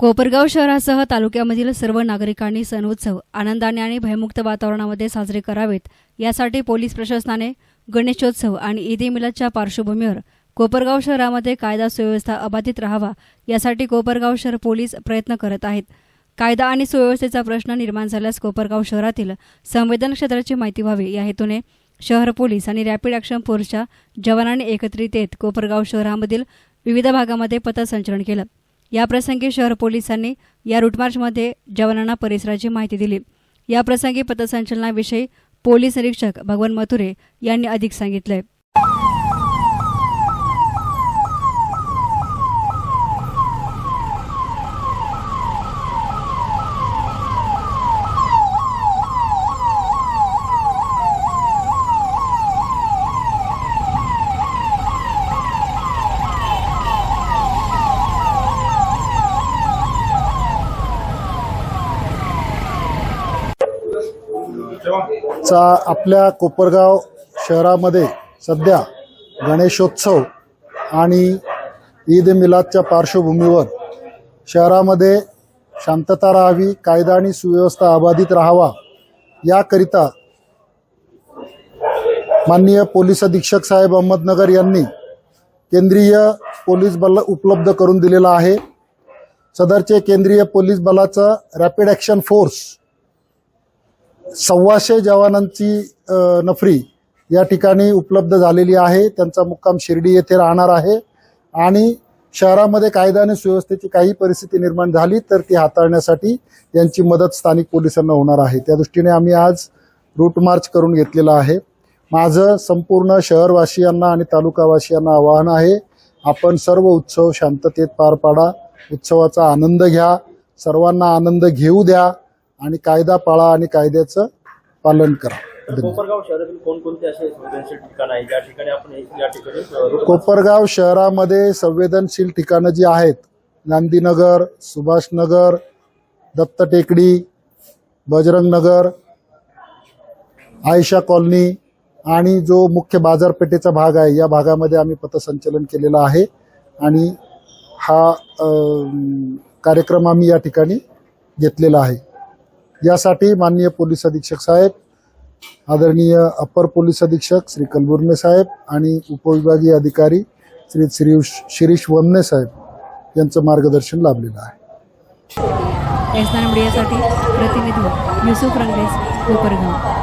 कोपरगाव शहरासह तालुक्यामधील सर्व नागरिकांनी सण उत्सव आनंदाने आणि भयमुक्त वातावरणामध्ये साजरे करावेत. यासाठी पोलीस प्रशासनाने गणेशोत्सव आणि ईद ए मिलादच्या पार्श्वभूमीवर कोपरगाव शहरामध्ये कायदा सुव्यवस्था अबाधित राहावा यासाठी कोपरगाव शहर पोलीस प्रयत्न करत आहेत. कायदा आणि सुव्यवस्थेचा प्रश्न निर्माण झाल्यास कोपरगाव शहरातील संवेदन क्षेत्राची माहिती व्हावी. या हेतूने शहर पोलीस आणि रॅपिड ॲक्शन फोर्सच्या जवानांनी एकत्रित येत कोपरगाव शहरामधील विविध भागामध्ये पथसंचलन केलं. याप्रसंगी शहर पोलिसांनी या रूटमार्चमध्ये जवानांना परिसराची माहिती दिली. याप्रसंगी पथसंचलनाविषयी पोलीस निरीक्षक भगवान मथुरे यांनी अधिक सांगितलंय चा आपल्या कोपरगाव शहरामध्ये सध्या गणेशोत्सव आणि ईद मिलादच्या पार्श्वभूमीवर शहरामध्ये शांतता राहावी कायदा आणि सुव्यवस्था अबाधित राहावा याकरिता माननीय पोलीस अधीक्षक साहेब अहमदनगर यांनी केंद्रीय पोलीस बल उपलब्ध करून दिलेलं आहे. सदरचे केंद्रीय पोलीस बलाचं रॅपिड ॲक्शन फोर्स सव्वाशे जवानांची नफरी या ठिकाणी उपलब्ध झालेली आहे. त्यांचा मुक्काम शिर्डी येथे राहणार आहे. आणि शहरामध्ये कायदा आणि सुव्यवस्थेची काही परिस्थिती निर्माण झाली तर ती हाताळण्यासाठी यांची मदत स्थानिक पोलिसांना होणार आहे. त्या दृष्टीने आम्ही आज रूट मार्च करून घेतलेलं आहे. माझं संपूर्ण शहरवासियांना आणि तालुकावासियांना आवाहन आहे आपण सर्व उत्सव शांततेत पार पाडा. उत्सवाचा आनंद घ्या. सर्वांना आनंद घेऊ द्या. आणि कायदा पाळा आणि कायद्याचं पालन करा. कोपरगाव शहरातील कोणकोणते असे संवेदनशील ठिकाण आहे ज्या ठिकाणी आपण या ठिकाणी कोपरगाव शहरामध्ये संवेदनशील ठिकाणं जी आहेत गांधीनगर सुभाषनगर दत्त टेकडी बजरंग नगर आयशा कॉलनी आणि जो मुख्य बाजारपेठेचा भाग आहे या भागामध्ये आम्ही पथसंचलन केलेलं आहे. आणि हा कार्यक्रम आम्ही या ठिकाणी घेतलेला आहे. यासाठी माननीय पोलीस अधीक्षक साहेब आदरणीय अप्पर पोलीस अधीक्षक श्री कलबुर्ने साहेब आणि उपविभागीय अधिकारी श्री श्री शिरीष वमने साहेब यांचं मार्गदर्शन लाभलेलं आहे. मीडियासाठी प्रतिनिधी युसुफ रंगेश कोपरगाव.